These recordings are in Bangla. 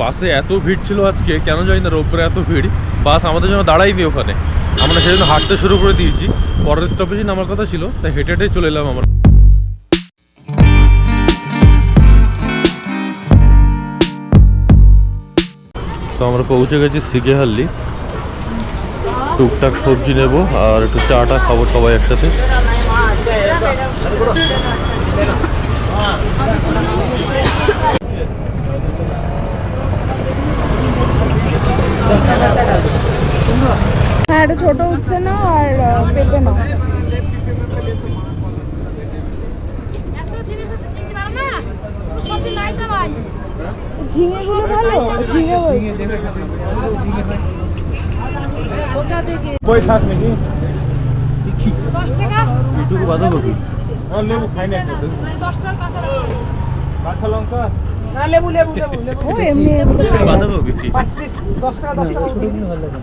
বাসে এত ভিড় ছিল আজকে, কেন জানি না রোববারে এত ভিড়। বাস আমাদের জন্য দাঁড়াইনি ওখানে। আমরা সেই জন্য হাঁটতে শুরু করে দিয়েছি। পরের স্টপেজে নামার কথা ছিল, তাই হেঁটে হেঁটে চলে এলাম আমরা। তো আমরা পৌঁছে গেছি সিগেহাল্লি। টুকটাক সবজি নেব আর একটু চাটা খাব সবাই একসাথে। ছোট উচ্ছে নাও আর পেঁপে না। সবজি নাই তো ভাই। ঝিঙেগুলো ভালো? ঝিঙে থাক নাকি? দশ টাকা। বাঁধাকপি আর লেবু খাই না দশ টাকার কাঁচা লঙ্কা। ও এমনি। বাঁধাকপি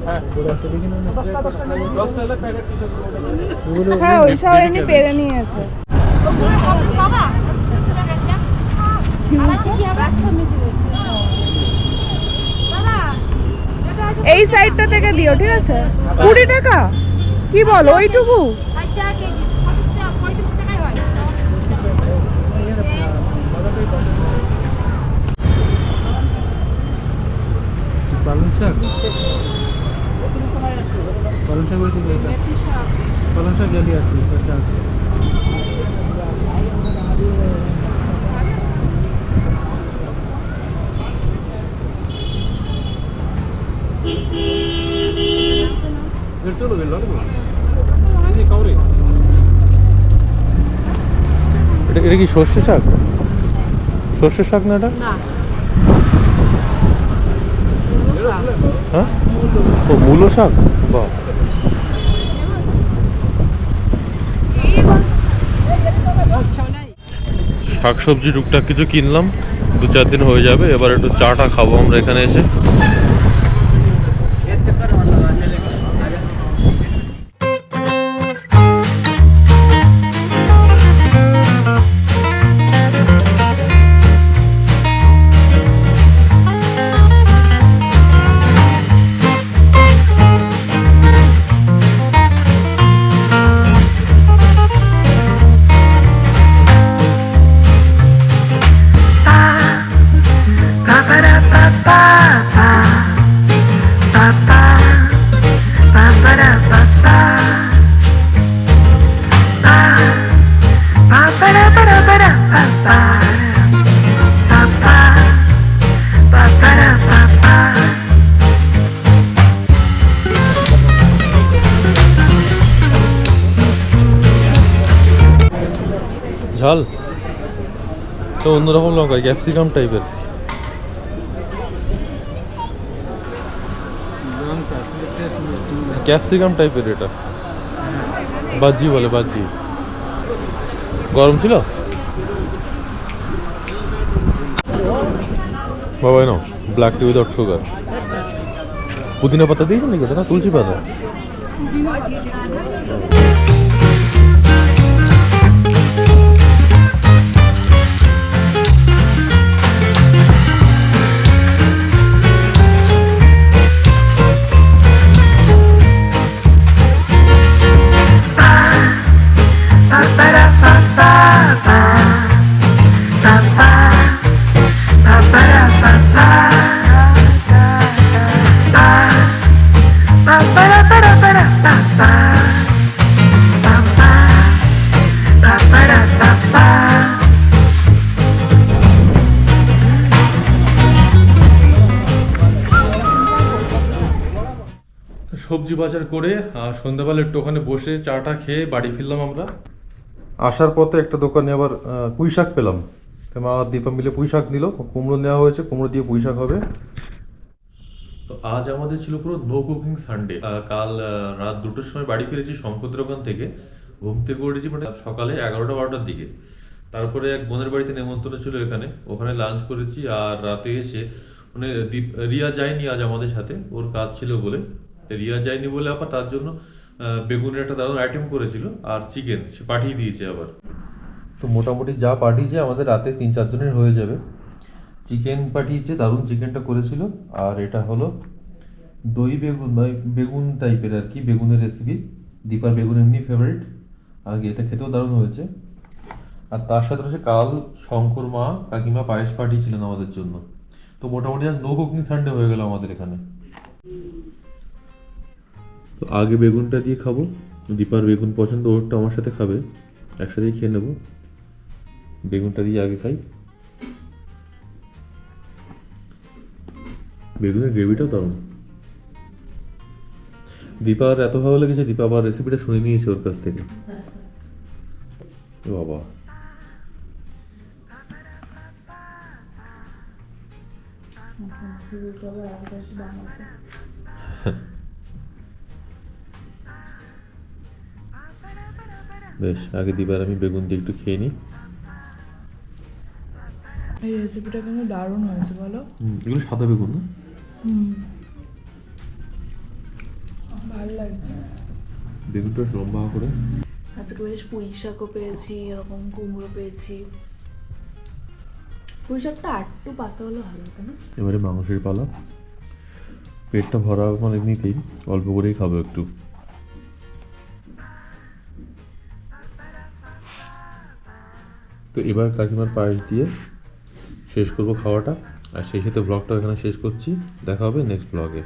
হ্যাঁ প্যাকেট হ্যাঁ। ওই সব এমনি টাকা আছে এই সাইডটা থেকে দিও ঠিক আছে? কুড়ি টাকা? কি বল ওইটুকু? টাকা কেজি পঁচিশ টাকা পঁয়ত্রিশ টাকাই হয় পালং শাক? পালং শাক বলছি পালং শাক জালি আছে কাঁচা আছে। এটা এটা কি সর্ষে শাক? সর্ষে শাক না এটা? হ্যাঁ ও, মূলো শাক? বাহ। শাক সবজি টুকটাক কিছু কিনলাম, দু চার দিন হয়ে যাবে, এবার একটু চাটা খাব আমরা এখানে এসে। ঝাল। তো অন্যরকম লঙ্কা, ক্যাপসিকাম টাইপের। ক্যাপসিকাম টাইপের এটা। বাজি বলে, বাজি। গরম ছিল? বাবা নাও ব্ল্যাক টি উইদাউট সুগার পুদিনা পাতা দিয়েছেন নাকি না, তুলসী পাতা। সবজি বাজার করে সন্ধ্যাবেলা একটু ওখানে বসে চাটা খেয়ে বাড়ি ফিরলাম আমরা। আসার পথে একটা দোকানে আবার পুঁই শাক পেলাম। তো মা দীপা মিলে পুঁই শাক নিল, কুমড়ো নেওয়া হয়েছে, কুমড়ো দিয়ে পুঁই শাক হবে। তো আজ আমাদের ছিল পুরো নো কুকিং সানডে কাল রাত দুটোর সময় বাড়ি ফিরেছি শঙ্করের ওখান থেকে। ঘুম থেকে উঠেছি মানে সকালে এগারোটা, বারোটার দিকে। তারপরে এক বোনের বাড়িতে নেমন্তন্ন ছিল এখানে। ওখানে লাঞ্চ করেছি আর রাতে এসে মানে রিয়া যায়নি আজ আমাদের সাথে। ওর কাজ ছিল বলে। রিয়া যায়নি বলে আবার তার জন্য বেগুনের একটা দারুণ আইটেম করেছিল আর চিকেন সে পাঠিয়ে দিয়েছে আবার। তো মোটামুটি যা পাঠিয়েছে আমাদের রাতে তিন চারজনের হয়ে যাবে। চিকেন পাঠিয়েছে, দারুণ চিকেনটা করেছিল। আর এটা হলো দই বেগুন মানে বেগুন টাইপের আর কি, বেগুনের রেসিপি দীপার বেগুন এমনি ফেভারিট আর এটা খেতেও দারুণ হয়েছে। আর তার সাথে রয়েছে কাল শঙ্কর মা, কাকিমা পায়েস পাঠিয়েছিলেন আমাদের জন্য। তো মোটামুটি আজ নো কুকিং সানডে হয়ে গেল আমাদের এখানে। তো আগে বেগুনটা দিয়ে খাব দীপার বেগুন পছন্দ ওরটা আমার সাথে খাবে একসাথেই খেয়ে নেব বেগুনটা দিয়ে আগে খাই বেগুনের গ্রেভিটাও দারুণ দীপার এত ভালো লেগেছে দীপা আবার রেসিপিটা শুনে নিয়েছে ওর কাছ থেকে এ বাবা বেশ আগে দিবার আমি বেগুন দিয়ে একটু খেয়ে নিই। এই রেসিপিটা কিন্তু দারুণ হয়েছে বলো। এগুলো সাদা বেগুন না? ভালো লাগছে। বেগুনটা লম্বা করে। আজকে বেশ পুঁই শাকও পেয়েছি এরকম কুমড়ো পেয়েছি। পুঁই শাকটা আটটু পাতা হলে ভালো হতো না? এবারে মাংসের পালা। পেটটা ভরা মানে এমনিতেই অল্প করেই খাব একটু। তো এবার কাকিমার পায়েস দিয়ে শেষ করব খাওয়াটা। আর সেই সাথে ব্লগটা এখানে শেষ করছি। দেখা হবে নেক্সট ব্লগে